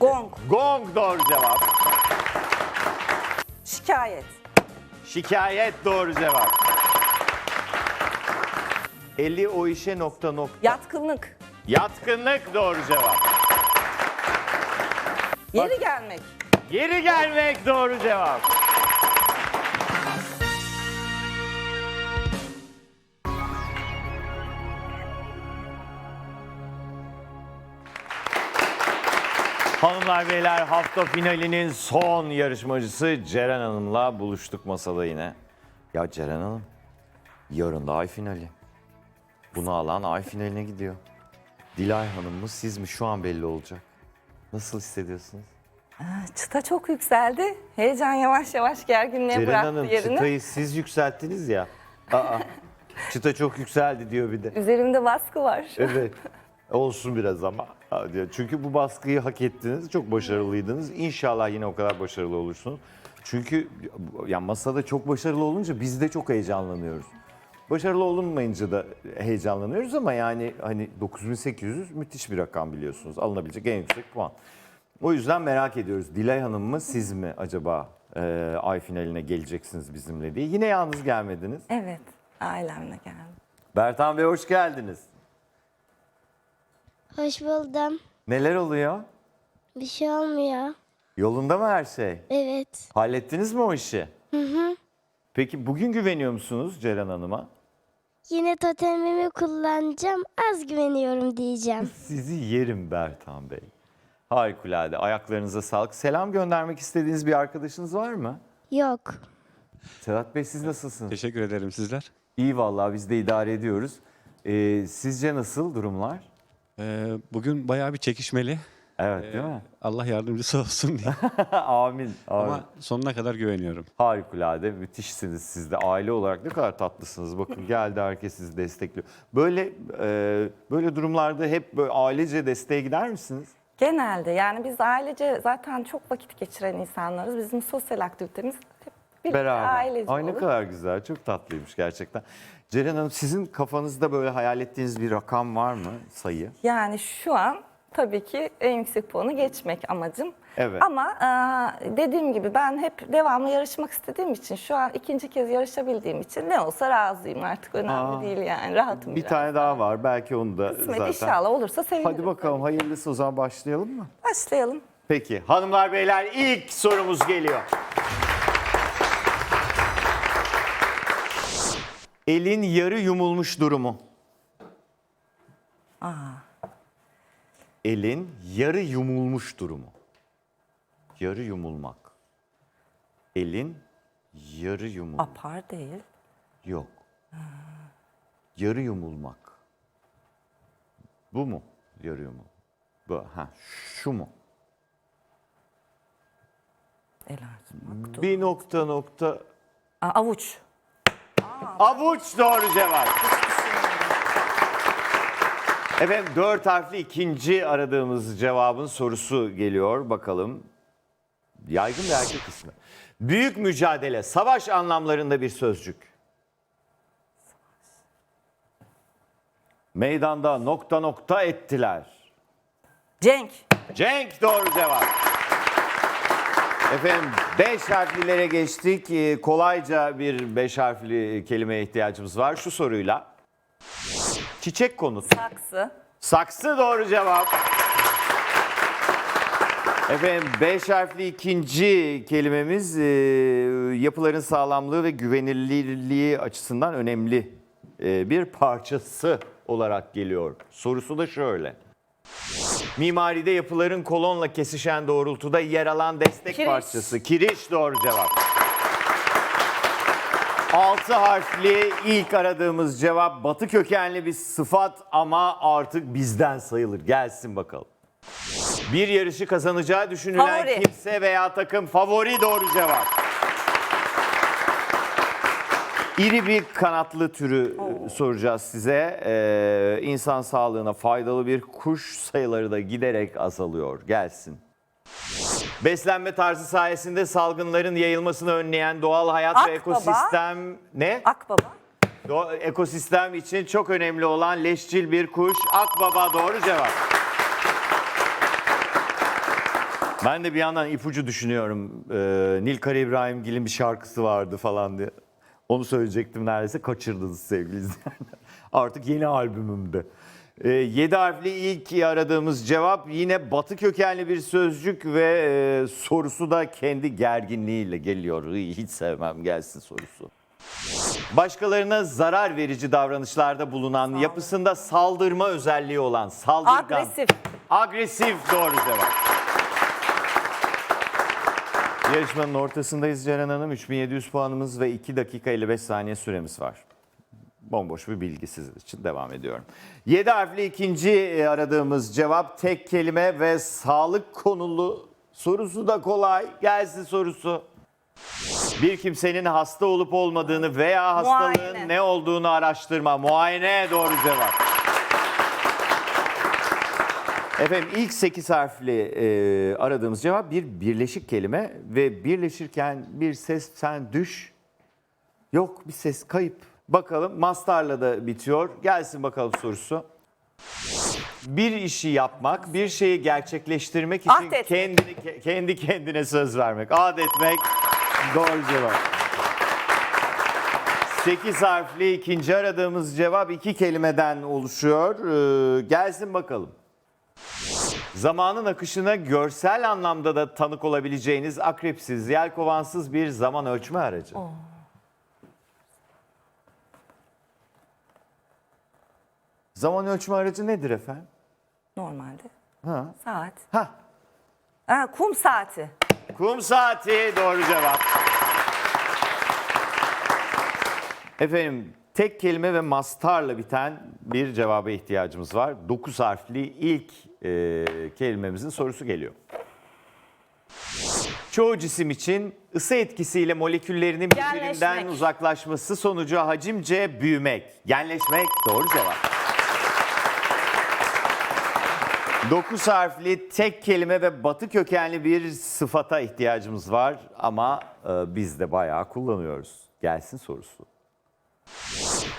Gong. Gong doğru cevap. Şikayet. Şikayet doğru cevap. Eli o işe nokta nokta. Yatkınlık. Yatkınlık doğru cevap. Yeri gelmek. Geri gelmek doğru cevap. Hanımlar beyler hafta finalinin son yarışmacısı Ceren Hanım'la buluştuk masada yine. Ya Ceren Hanım yarın da ay finali. Bunu alan ay finaline gidiyor. Dilay Hanım mı siz mi şu an belli olacak. Nasıl hissediyorsunuz? Çıta çok yükseldi. Heyecan yavaş yavaş gerginliğe Ceren bıraktı Hanım yerini. çıtayı siz yükselttiniz ya. Aa, çıta çok yükseldi diyor bir de. Üzerimde baskı var. Evet. Olsun biraz ama. Çünkü bu baskıyı hak ettiniz. Çok başarılıydınız. İnşallah yine o kadar başarılı olursunuz. Çünkü ya masada çok başarılı olunca biz de çok heyecanlanıyoruz. Başarılı olunmayınca da heyecanlanıyoruz ama yani hani 9800 müthiş bir rakam biliyorsunuz. Alınabilecek en yüksek puan. O yüzden merak ediyoruz. Dilay Hanım mı siz mi acaba e, ay finaline geleceksiniz bizimle diye. Yine yalnız gelmediniz. Evet. Ailemle geldim. Bertan Bey hoş geldiniz. Hoş buldum. Neler oluyor? Bir şey olmuyor. Yolunda mı her şey? Evet. Hallettiniz mi o işi? Hı hı. Peki bugün güveniyor musunuz Ceren Hanım'a? Yine totemimi kullanacağım. Az güveniyorum diyeceğim. Sizi yerim Bertan Bey. Harikulade. Ayaklarınıza sağlık. Selam göndermek istediğiniz bir arkadaşınız var mı? Yok. Sedat Bey siz nasılsınız? Teşekkür ederim sizler. İyi vallahi biz de idare ediyoruz. Ee, sizce nasıl durumlar? Ee, bugün bayağı bir çekişmeli. Evet değil mi? Allah yardımcısı olsun diye. amin. amin. Ama sonuna kadar güveniyorum. Harikulade, müthişsiniz siz de. Aile olarak ne kadar tatlısınız. Bakın geldi herkes sizi destekliyor. Böyle e, böyle durumlarda hep böyle ailece desteğe gider misiniz? Genelde yani biz ailece zaten çok vakit geçiren insanlarız. Bizim sosyal aktivitemiz hep birlikte Beraber. ailece Ay ne olur. kadar güzel, çok tatlıymış gerçekten. Ceren Hanım sizin kafanızda böyle hayal ettiğiniz bir rakam var mı sayı? Yani şu an tabii ki en yüksek puanı geçmek amacım. Evet. Ama e, dediğim gibi ben hep devamlı yarışmak istediğim için şu an ikinci kez yarışabildiğim için ne olsa razıyım artık önemli Aa. değil yani rahatım Bir biraz. tane daha var, belki onu da Kısmet zaten. inşallah olursa sevinirim. Hadi bakalım hayırlısı o zaman başlayalım mı? Başlayalım. Peki hanımlar beyler ilk sorumuz geliyor. Elin yarı yumulmuş durumu. Elin yarı yumulmuş durumu. Yarı yumulmak. Elin yarı yumulmak. Apar değil. Yok. Yarı yumulmak. Bu mu? Yarı yumul. Bu. Ha, şu mu? El artmak. Bir nokta nokta. Aa, avuç. Avuç doğru cevap. Efendim dört harfli ikinci aradığımız cevabın sorusu geliyor. Bakalım. Yaygın bir erkek ismi. Büyük mücadele, savaş anlamlarında bir sözcük. Meydanda nokta nokta ettiler. Cenk. Cenk doğru cevap. Efendim beş harflilere geçtik. Ee, kolayca bir beş harfli kelimeye ihtiyacımız var. Şu soruyla. Çiçek konusu. Saksı. Saksı doğru cevap. Efendim beş harfli ikinci kelimemiz e, yapıların sağlamlığı ve güvenilirliği açısından önemli e, bir parçası olarak geliyor. Sorusu da şöyle. Mimaride yapıların kolonla kesişen doğrultuda yer alan destek Kiriş. parçası. Kiriş doğru cevap. Altı harfli ilk aradığımız cevap batı kökenli bir sıfat ama artık bizden sayılır. Gelsin bakalım. Bir yarışı kazanacağı düşünülen Favori. kimse veya takım favori doğru cevap. İri bir kanatlı türü soracağız size. Ee, insan sağlığına faydalı bir kuş sayıları da giderek azalıyor. Gelsin. Beslenme tarzı sayesinde salgınların yayılmasını önleyen doğal hayat ve Akbaba. ekosistem ne? Akbaba. Do- ekosistem için çok önemli olan leşçil bir kuş. Akbaba doğru cevap. Ben de bir yandan ipucu düşünüyorum. Ee, Nilkara İbrahimgil'in bir şarkısı vardı falan diye. Onu söyleyecektim neredeyse kaçırdınız sevgili izleyenler. Artık yeni albümümde. Ee, 7 harfli ilk aradığımız cevap yine batı kökenli bir sözcük ve e, sorusu da kendi gerginliğiyle geliyor. Iy, Hiç sevmem gelsin sorusu. Başkalarına zarar verici davranışlarda bulunan, yapısında saldırma özelliği olan, saldırgan. Agresif. Agresif doğru cevap. Yarışmanın ortasındayız Ceren Hanım. 3700 puanımız ve 2 dakika 55 saniye süremiz var. Bomboş bir bilgi sizin için devam ediyorum. 7 harfli ikinci e, aradığımız cevap tek kelime ve sağlık konulu sorusu da kolay. Gelsin sorusu. Bir kimsenin hasta olup olmadığını veya hastalığın Muayene. ne olduğunu araştırma. Muayene doğru cevap. Efendim ilk 8 harfli e, aradığımız cevap bir birleşik kelime ve birleşirken bir ses sen düş yok bir ses kayıp. Bakalım mastarla da bitiyor. Gelsin bakalım sorusu. Bir işi yapmak, bir şeyi gerçekleştirmek için Ahdetmek. kendini kendi kendine söz vermek. Adet etmek doğru cevap. 8 harfli ikinci aradığımız cevap iki kelimeden oluşuyor. Ee, gelsin bakalım. Zamanın akışına görsel anlamda da tanık olabileceğiniz akrepsiz, yelkovansız bir zaman ölçme aracı. Zaman ölçme aracı nedir efendim? Normalde. Ha. Saat. Ha. Ha, kum saati. Kum saati doğru cevap. Efendim tek kelime ve mastarla biten bir cevaba ihtiyacımız var. 9 harfli ilk e, kelimemizin sorusu geliyor. Çoğu cisim için ısı etkisiyle moleküllerinin birbirinden Genleşmek. uzaklaşması sonucu hacimce büyümek. Genleşmek doğru cevap. 9 harfli tek kelime ve batı kökenli bir sıfata ihtiyacımız var ama e, biz de bayağı kullanıyoruz. Gelsin sorusu.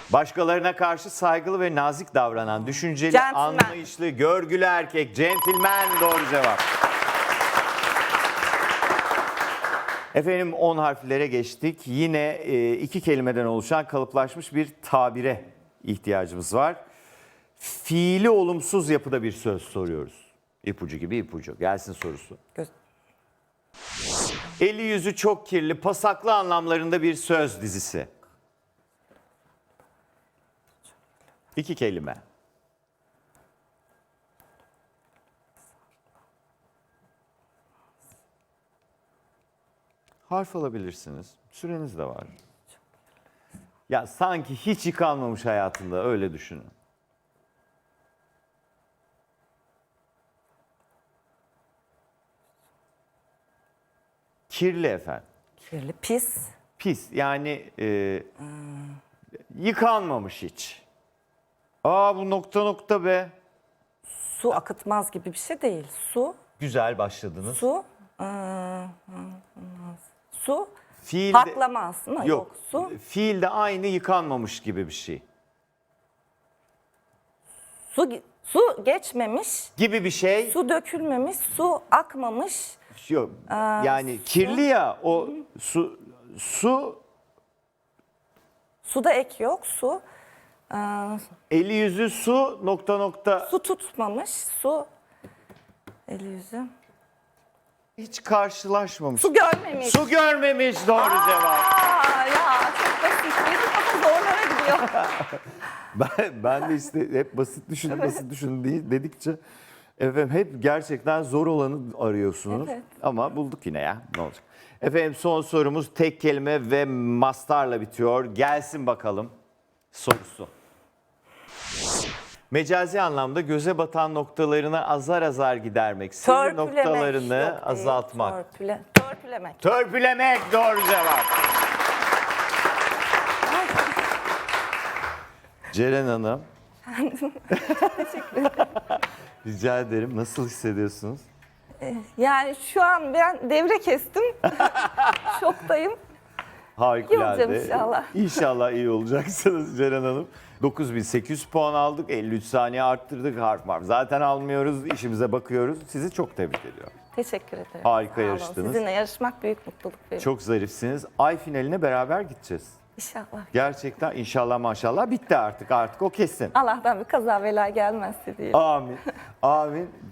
Başkalarına karşı saygılı ve nazik davranan, düşünceli, Gentleman. anlayışlı, görgülü erkek, centilmen doğru cevap. Efendim 10 harflere geçtik. Yine e, iki kelimeden oluşan kalıplaşmış bir tabire ihtiyacımız var. Fiili olumsuz yapıda bir söz soruyoruz. İpucu gibi ipucu. Gelsin sorusu. Göz- Eli yüzü çok kirli, pasaklı anlamlarında bir söz dizisi. İki kelime. Harf alabilirsiniz. Süreniz de var. Ya sanki hiç yıkanmamış hayatında öyle düşünün. Kirli efendim. Kirli. Pis. Pis yani e, yıkanmamış hiç. Aa bu nokta nokta be. Su akıtmaz gibi bir şey değil. Su. Güzel başladınız. Su. ıı, su. Fiil de- Paklamaz mı? Yok. Yok. Su. Fiil de aynı yıkanmamış gibi bir şey. Su, su geçmemiş. Gibi bir şey. Su dökülmemiş. Su akmamış. Yok. Yani kirli ya o su su Suda ek yok. Su. Iı, eli yüzü su nokta nokta su tutmamış. Su. Eli yüzü. hiç karşılaşmamış. Su görmemiş. Su görmemiş doğru cevap. Aa, ya çok basit. Benim kafa zorlara gidiyor. Ben, ben de işte hep basit düşünün, basit düşünün diye dedikçe efendim hep gerçekten zor olanı arıyorsunuz. Evet. Ama bulduk yine ya. Ne olacak? Efendim son sorumuz tek kelime ve mastarla bitiyor. Gelsin bakalım sorusu. Mecazi anlamda göze batan noktalarını azar azar gidermek, Törpülemek. noktalarını Yok değil, azaltmak. Törpüle, törpülemek. Törpülemek doğru cevap. Ceren Hanım. Rica ederim. Nasıl hissediyorsunuz? Yani şu an ben devre kestim. Şoktayım. Harikulade. İyi olacağım inşallah. İnşallah iyi olacaksınız Ceren Hanım. 9800 puan aldık. 53 saniye arttırdık harf harf. Zaten almıyoruz. işimize bakıyoruz. Sizi çok tebrik ediyorum. Teşekkür ederim. Harika Sağ olun. yarıştınız. Sizinle yarışmak büyük mutluluk veriyor. Çok zarifsiniz. Ay finaline beraber gideceğiz. İnşallah. Gerçekten inşallah maşallah bitti artık. Artık o kesin. Allah'tan bir kaza bela gelmezse diye. Amin. Amin.